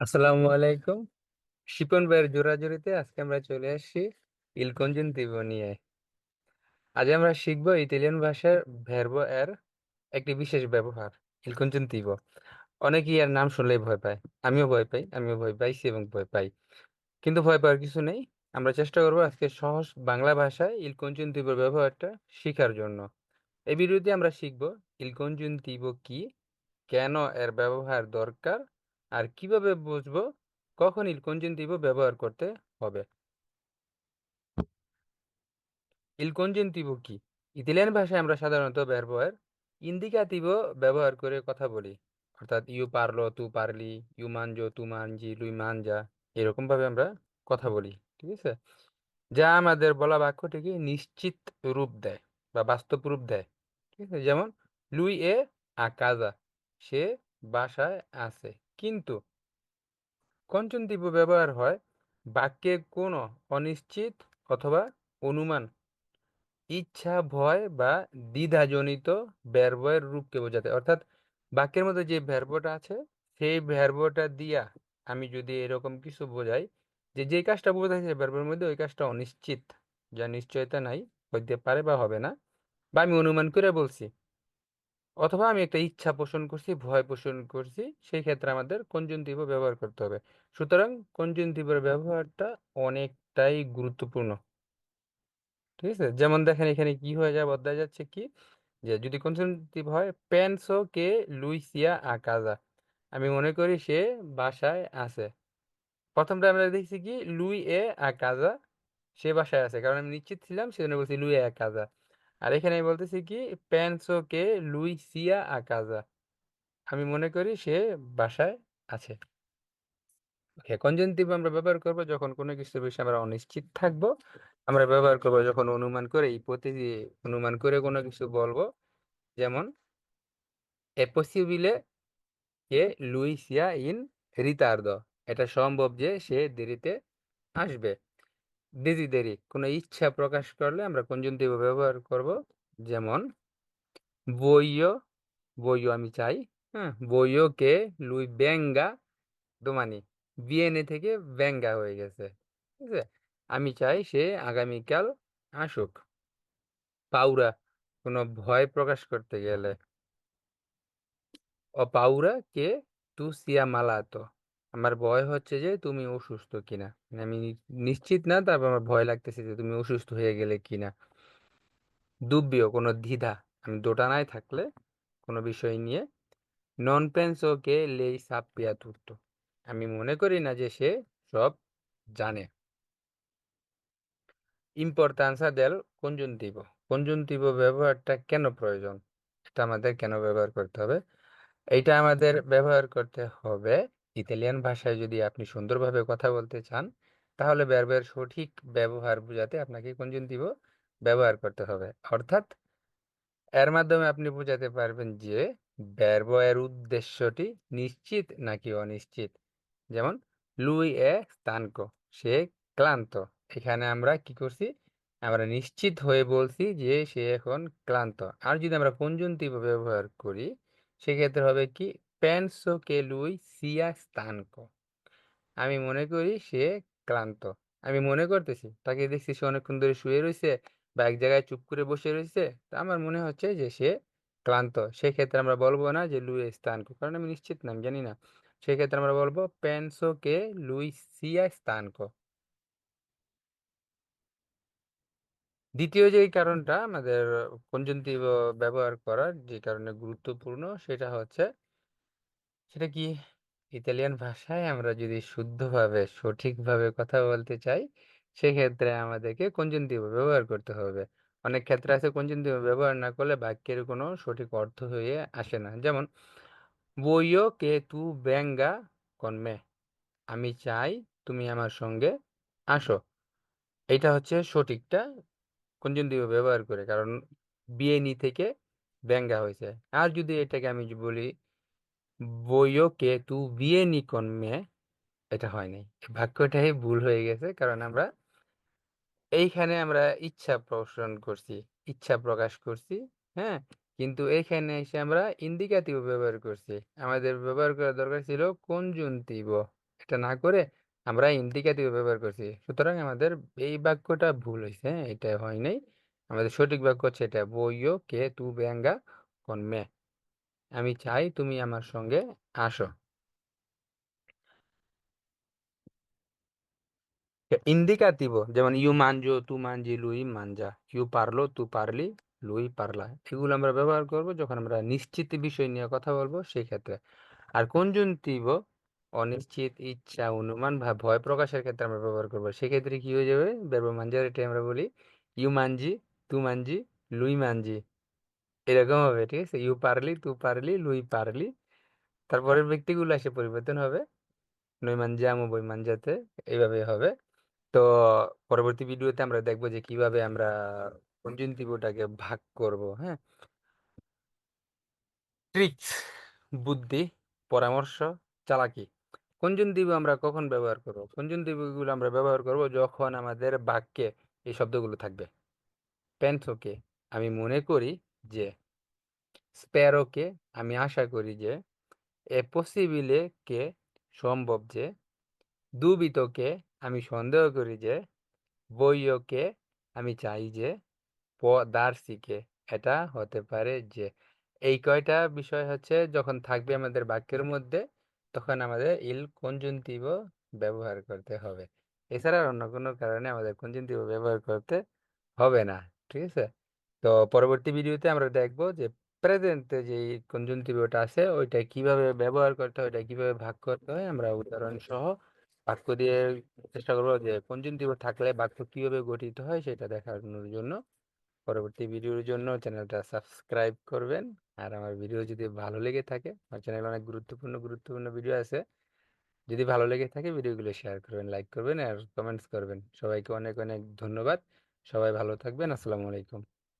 আসসালামু আলাইকুম। শিপন ভাইয়ের জোড়াজুড়িতে আজকে আমরা চলে আসছি ইল কনজুনতিভো নিয়ে। আজ আমরা শিখব ইতালিয়ান ভাষার ভার্বো এর একটি বিশেষ ব্যবহার ইল কনজুনতিভো অনেকেই এর নাম শুনলেই ভয় পায়। আমিও ভয় পাই, আমিও ভয় পাইছি এবং ভয় পাই। কিন্তু ভয় পাওয়ার কিছু নেই। আমরা চেষ্টা করব আজকে সহজ বাংলা ভাষায় ইল কনজুনতিভোর ব্যবহারটা শেখার জন্য। এই ভিডিওতে আমরা শিখব ইল কনজুনতিভো কি, কেন এর ব্যবহার দরকার আর কীভাবে বুঝব? কখন ইল কনজুনতিভো ব্যবহার করতে হবে। ইল কনজুনতিভো কি? ইতালিয়ান ভাষায় আমরা সাধারণত ব্যবহার ইন্দিকাতিভো ব্যবহার করে কথা বলি। অর্থাৎ ইউ পারল, তু পারলি, ইউ মানজো, তু মানজি, লুই মানজা এরকম ভাবে আমরা কথা বলি, ঠিক আছে? যা আমাদের বলা বাক্যটিকে নিশ্চিত রূপ দেয় বা বাস্তব রূপ দেয়, ঠিক আছে? যেমন, লুই এ আকাজা, সে বাসায় আছে। কিন্তু কঞ্চনতীব্য ব্যবহার হয় বাক্যে কোনো অনিশ্চিত অথবা অনুমান, ইচ্ছা, ভয় বা দ্বিধাজনিত ব্যর্বয়ের রূপকে বোঝাতে। অর্থাৎ বাক্যের মধ্যে যে ভার্বটা আছে, সেই ভার্বটা দিয়া আমি যদি এরকম কিছু বোঝাই, যে যে কাজটা বোঝাচ্ছে ভার্বের মধ্যে ওই কাজটা অনিশ্চিত, যা নিশ্চয়তা নাই, হইতে পারে বা হবে না, বা আমি অনুমান করে বলছি। অথবা আমি একটা ইচ্ছা পোষণ করছি, ভয় পোষণ করছি, সেই ক্ষেত্রে আমাদের কনজুনটিভ ব্যবহার করতে হবে। সুতরাং কনজুনটিভের ব্যবহারটা অনেকটাই গুরুত্বপূর্ণ। ঠিক আছে? যেমন দেখেন, এখানে কি হয়ে যায় বদলা যাচ্ছে কি? যে যদি কনজুনটিভ হয় পেনসো কে লুইসিয়া আ কাজা আমি মনে করি সে বাসায় আছে। প্রথমটা আমরা দেখছি কি? লুই এ আ কাজা সে বাসায় আছে। কারণ আমি নিশ্চিত ছিলাম, সেজন্য বলছি লুই এ আ কাজা আর এখানে আমি বলতেছি কি পেনসো কে লুইসিয়া আ কাজা আমি মনে করি সে বাসায় আছে। ওকে আমরা ব্যবহার করব যখন কোনো কিছু বিষয়ে আমরা অনিশ্চিত থাকব। আমরা ব্যবহার করব যখন অনুমান করে, এই প্রতি অনুমান করে কোনো কিছু বলব। যেমন এ পসিবিলে কে লুইসিয়া ইন রিতার্দ এটা সম্ভব যে সে দেরিতে আসবে। দেরি কোনো ইচ্ছা প্রকাশ করলে আমরা কনজুনটিভ ব্যবহার করব? যেমন বইও বইও আমি চাই হ্যাঁ? বইও কে লুই ব্যাঙ্গা দোমানি বিএনএ থেকে ব্যাঙ্গা হয়ে গেছে, ঠিক আছে? আমি চাই সে আগামীকাল আসুক। পাউরা কোনো ভয় প্রকাশ করতে গেলে। ও পাউরা কে তু সিয়া মালাতো আমার ভয় হচ্ছে যে, তুমি অসুস্থ কিনা? মানে আমি নিশ্চিত না, তারপর আমার ভয় লাগতেছে যে, তুমি অসুস্থ হয়ে গেলে কিনা? দুব্বিও কোনো দ্বিধা। আমি দোটানায় থাকলে, কোনো বিষয় নিয়ে নন পেন্সো কে লেই সাপ্পিয়া তুর্তো আমি মনে করি না যে, সে সব জানে। ইম্পর্টান্সা দেল কনজুনতিভো কনজুনতিভো ব্যবহারটা কেন প্রয়োজন? এটা আমাদের কেন ব্যবহার করতে হবে? এইটা আমাদের ব্যবহার করতে হবে ইতালিয়ান ভাষায় যদি আপনি সুন্দরভাবে কথা বলতে চান, তাহলে ভার্বের সঠিক ব্যবহার বোঝাতে আপনাকে কনজুনতিভো ব্যবহার করতে হবে। অর্থাৎ, এর মাধ্যমে আপনি বোঝাতে পারবেন যে ভার্ব এর উদ্দেশ্যটি নিশ্চিত নাকি অনিশ্চিত? যেমন লুই এ স্তানকো সে ক্লান্ত এখানে আমরা কি করছি? আমরা নিশ্চিত হয়ে বলছি যে, সে এখন ক্লান্ত। আর যদি আমরা কনজুনতিভ ব্যবহার করি, সেক্ষেত্রে হবে কি? পেনসো কে লুই সিয়া স্তানকো আমি মনে করি সে ক্লান্ত আমি মনে করতেছি তাকে দেখছি সে অনেকক্ষণ ধরে শুয়ে রয়েছে বা এক জায়গায় চুপ করে বসে রয়েছে তা আমার মনে হচ্ছে যে সে ক্লান্ত সেক্ষেত্রে আমরা বলব না যে লুই স্তানকো কারণ আমি নিশ্চিত না আমি জানি না সেক্ষেত্রে আমরা বলব পেনসো কে লুই সিয়া স্তানকো দ্বিতীয় যে কারণটা আমাদের কনজুনটিভ ব্যবহার করার যে কারণে গুরুত্বপূর্ণ সেটা হচ্ছে সেটা কি ইতালিয়ান ভাষায় আমরা যদি শুদ্ধভাবে, সঠিকভাবে কথা বলতে চাই, সেক্ষেত্রে আমাদেরকে কনজুনটিভ ব্যবহার করতে হবে। অনেক ক্ষেত্রে আছে কনজুনটিভ ব্যবহার না করলে বাক্যের কোনো সঠিক অর্থ হয়ে আসে না। যেমন বইও কে তু ব্যাঙ্গা কনমে আমি চাই তুমি আমার সঙ্গে আসো। এটা হচ্ছে সঠিকটা কনজুনটিভ ব্যবহার করে, কারণ বিএনি থেকে ব্যাঙ্গা হয়েছে। আর যদি এটাকে আমি বলি বইও কে তু বিয়েনি con me এটা হয় নাই। বাক্যটাই ভুল হয়ে গেছে, কারণ আমরা এইখানে আমরা ইচ্ছা পোষণ করছি, ইচ্ছা প্রকাশ করছি হ্যাঁ? কিন্তু এইখানে এসে আমরা ইন্ডিকেটিভ ব্যবহার করছি। আমাদের ব্যবহার করা দরকার ছিল কনজুনটিভ। এটা না করে আমরা ইন্ডিকেটিভ ব্যবহার করছি। সুতরাং আমাদের এই বাক্যটা ভুল হয়েছে হ্যাঁ? এটা হয় নাই। আমাদের সঠিক বাক্য হচ্ছে এটা, বইও কে তু বেঙ্গা con me আমি চাই তুমি আমার সঙ্গে আসো। ইন্ডিকাটিভো যেমন ইউ মানজো, তু মানজি, লুই মানজা। ইউ পারল, তু পারলি, লুই পারলা। এগুলো আমরা ব্যবহার করব যখন আমরা নিশ্চিত বিষয় নিয়ে কথা বলব সেই ক্ষেত্রে আর কনজুনটিভো অনিশ্চিত, ইচ্ছা, অনুমান বা ভয় প্রকাশের ক্ষেত্রে আমরা ব্যবহার করব। সেক্ষেত্রে কি হয়ে যাবে? বেরবো মানজার এটা আমরা বলি। ইউ মানজি, তু মানজি, লুই মানজি। এরকম হবে, ঠিক আছে? ইউ পারলি তু পারলি লুই পারলি তারপরের ব্যক্তিগুলো এসে পরিবর্তন হবে। নই মানজাম বই মানজাতে এইভাবে হবে। তো পরবর্তী ভিডিওতে আমরা দেখব যে কীভাবে আমরা কনজুনটিভটাকে ভাগ করব হ্যাঁ? ট্রিক্স বুদ্ধি, পরামর্শ, চালাকি। কনজুনটিভ আমরা কখন ব্যবহার করব? কনজুনটিভগুলো আমরা ব্যবহার করব যখন আমাদের বাক্যে এই শব্দগুলো থাকবে? পেন্থোকে আমি মনে করি যে স্প্যারোকে আমি আশা করি যে এ পসিবিলে কে সম্ভব যে দুবিতকে আমি সন্দেহ করি যে বইয়কে আমি চাই যে পদার্সিকে এটা হতে পারে যে এই কয়টা বিষয় হচ্ছে যখন থাকবে আমাদের বাক্যের মধ্যে তখন আমাদের ইল কনজুনটিভ ব্যবহার করতে হবে। এছাড়া অন্য কোনো কারণে আমাদের কনজুনটিভ ব্যবহার করতে হবে না। ঠিক আছে? তো পরবর্তী ভিডিওতে আমরা দেখব যে প্রেজেন্টে যে কনজুনটিভটা আছে, ওইটা কীভাবে ব্যবহার করতে হয়, ওইটা কীভাবে ভাগ করতে হয়, আমরা উদাহরণ সহ বাক্য দিয়ে চেষ্টা করব যে কনজুনটিভ থাকলে বাক্য কীভাবে গঠিত হয় সেটা দেখানোর জন্য। পরবর্তী ভিডিওর জন্য চ্যানেলটা সাবস্ক্রাইব করবেন। আর আমার ভিডিও যদি ভালো লেগে থাকে, আমার চ্যানেলে অনেক গুরুত্বপূর্ণ গুরুত্বপূর্ণ ভিডিও আছে। যদি ভালো লেগে থাকে ভিডিওগুলো শেয়ার করবেন লাইক করবেন আর কমেন্টস করবেন। সবাইকে অনেক অনেক ধন্যবাদ। সবাই ভালো থাকবেন। আসসালামু আলাইকুম।